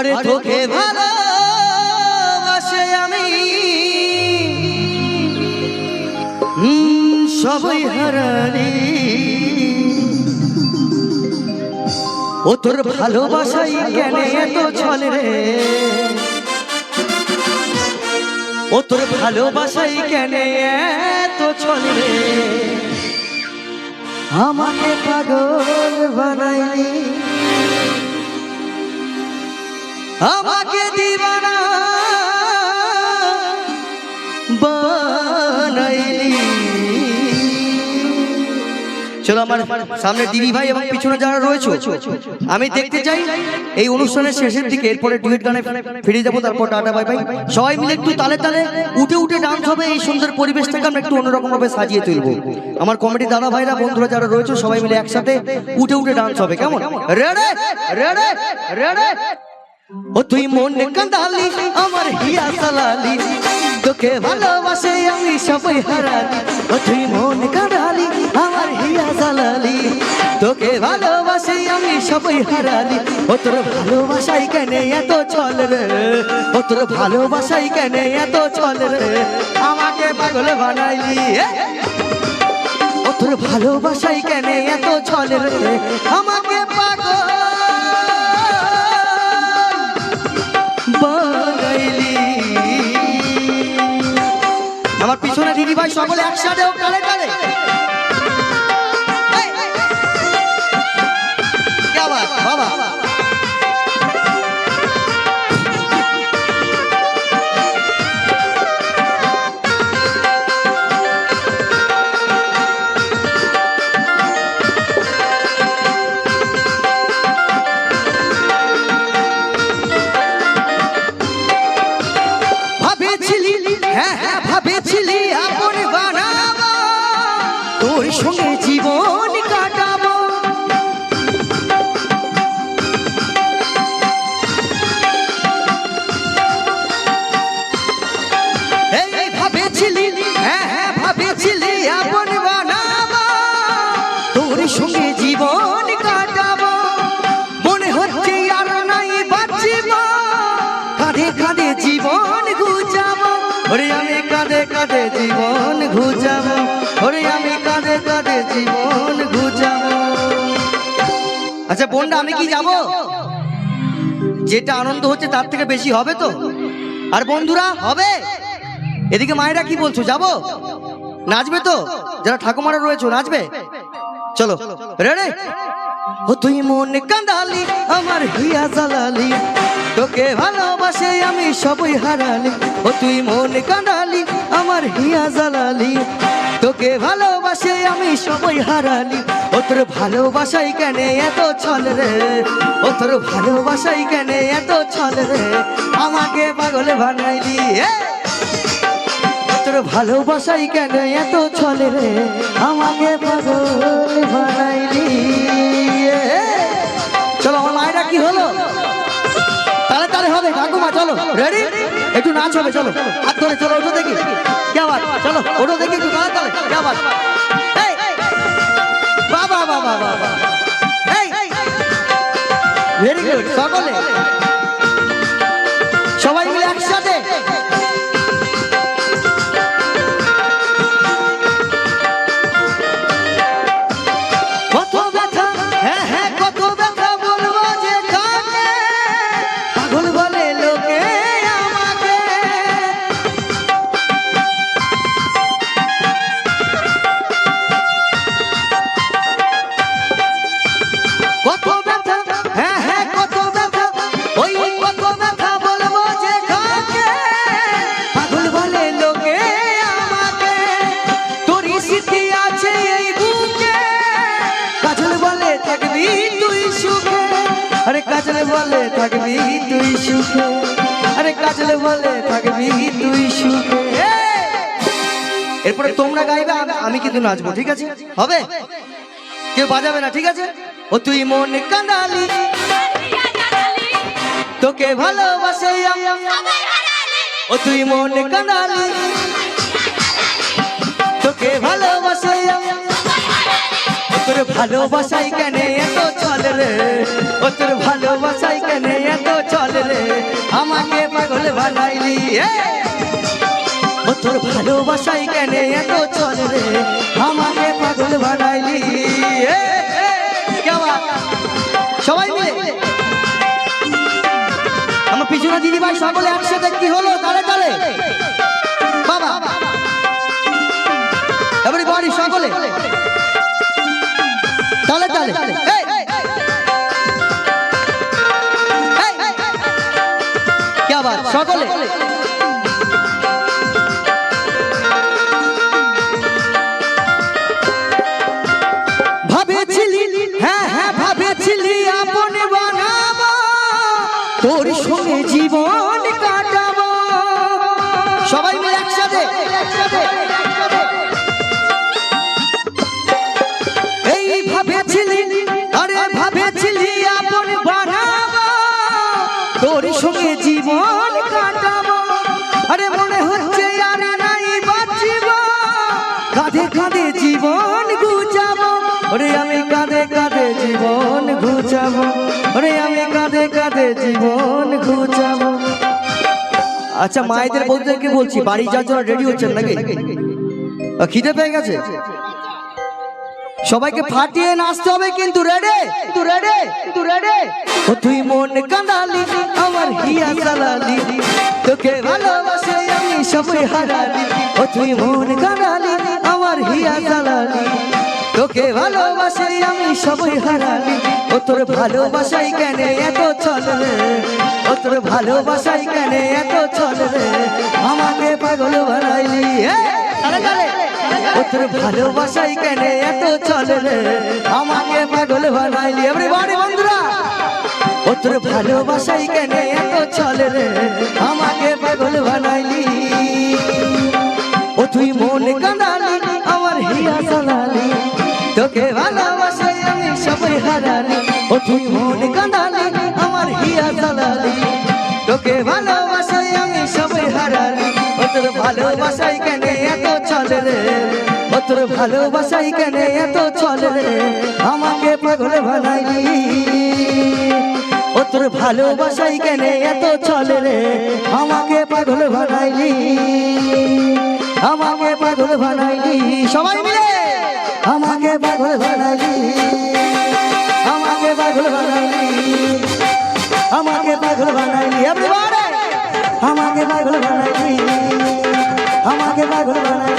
আরে তোকে ভালোবাসে আমি। সবাই হারানি। ও তোর ভালোবাসাই কেন এত ছলে রে? ও তোর ভালোবাসাই কেন এত ছলে রে? আমাকে পাগল বানাইলি। আমাকে দিবানা। চলো আমার সামনে দিদি ভাই এবং পিছনে যারা রয়েছে, আমি দেখতে চাই এই অনুষ্ঠানের শেষের দিকে, এরপরে ডুয়েট গানে ফিরে যাব, তারপর টাটা, বাই বাই। সবাই মিলে একটু তালে তালে উঠে উঠে ডান্স হবে, এই সুন্দর পরিবেশটাকে আমরা একটু অন্যরকম ভাবে সাজিয়ে তুলবো। আমার কমেডি দাদা ভাইরা, বন্ধুরা যারা রয়েছে, সবাই মিলে একসাথে উঠে উঠে ডান্স হবে, কেমন? রেডে রেডে রেডে ও তুই মন কান্দালি আমার হিয়া সালালি তোকে ভালোবাসে আমি সবাই হারালি। ও তুই মন কান্দালি আমার হিয়া সালালি তোকে ভালোবাসে আমি সবাই হারালি। ও তোর ভালোবাসাই কেন এত চল রে? ও তোর ভালোবাসাই কেন এত চল রে? আমাকে পাগল বানাইলি? ও তোর ভালোবাসাই কেন এত চল রে? আমাকে পাগল পিছনে দিদি ভাই সকলে একসাথে কালে কালে। সঙ্গে জীবন কাটাবো। মনে হচ্ছে আর নাই বাঁচিব। কাঁধে কাঁধে জীবন ঘুচাবো ওরে আমি কাঁধে কাঁধে জীবন ঘুচাবো ওরে আমি কাঁধে কাঁধে জীবন ঘুচাবো আচ্ছা বোনটা আমি কি যাব? যেটা আনন্দ হচ্ছে তার থেকে বেশি হবে তো? আর বন্ধুরা, হবে? এদিকে মায়েরা কি বলছো? যাব? নাচবে তো? যারা ঠাকুমারা রয়েছে নাচবে? চলো রেডি ও তুই মন কান্দালি আমার হিয়া জ্বালালি। তোকে ভালোবাসে আমি সবই হারালি। ও তুই মন কান্দালি আমার হিয়া জ্বালালি। তোকে ভালোবাসে আমি সবই হারালি। ও তোর ভালোবাসাই কেন এত ছল রে? ও তোর ভালোবাসাই কেন এত ছল রে? আমাকে পাগল বানাইলি, এ! তোর ভালোবাসাই কেন এত ছলে রে? আমাকে চলো, আমার মায়েরা কি হলো? তাহলে তাহলে হবে, ঠাকুমা, চলো রেডি একটু নাচ হবে, চলো। হাত ধরে, চলো দেখি। চলো দেখি একটু বাবা বাবা বাবা ভেরি গুড সকলে। সবাই বলে থাকবি তুই সুখে। আরে কাজল বলে থাকবি তুই সুখে। এরপরে তোমরা গাইবে, আমি- কিন্তু নাচবো, ঠিক আছে? হবে? কেউ বাজাবে না, ঠিক আছে? ও তুই মন কান্দালি তোকে ভালোবাসে ও তুই মন কান্দালি তোকে ভালোবাসে তোর ভালোবাসাই কেন এত চলে রে? ও তোর ভালোবাসাই কেন এত চলে রে? আমাকে পাগল বানাইলি! ও তোর ভালোবাসাই কেন এত চলে রে? আমাকে পাগল বানাইলি? সবাই মিলে? আমার পিছনে দিদি ভাই সকলে একসাথে কি হলো? তালে তালে। বাবা। এবারে বাড়ি সকলে। আবার সকলে আচ্ছা মায়েদের বন্ধুদেরকে বলছি? বাড়ি যাওয়ার জন্য রেডি হচ্ছেন নাকি? খিদে পেয়ে গেছে? সবাইকে ফাটিয়ে নাচতে হবে কিন্তু রেডে তু রেডে তু রেডে ও তুই মন কাঁদালি আমার হিয়া সালালি তোকে ভালোবাসে আমি সবাই হারালি। ও তুই মন কাঁদালি আমার হিয়া সালালি তোকে ভালোবাসে আমি সবাই হারালি। ও তোর ভালোবাসাই কেন এত চলে ও তোর ভালোবাসাই কেন এত চলে আমাকে পাগল বানাইলি ও তোর ভালোবাসাই কেন এত চলে রে আমাকে পাগল বানাইলি। এবারে বন্ধুরা, ও তোর ভালোবাসাই কেন এত চলে রে আমাকে পাগল বানাইলি। ও তুই মন কাঁদালি চলে রে? ও তোর ভালোবাসাই কেন এত চলে রে? আমাকে পাগল বানাইলি ও তোর ভালোবাসাই কেন এত চলে রে? আমাকে পাগল বানাইলি আমাকে পাগল বানাইলি সবাই মিলে? আমাকে পাগল বানাইলি আমাকে পাগল বানাইলি আমাকে পাগল বানাইলি আমাকে পাগল বানাইলি আমাকে পাগল বানাইলি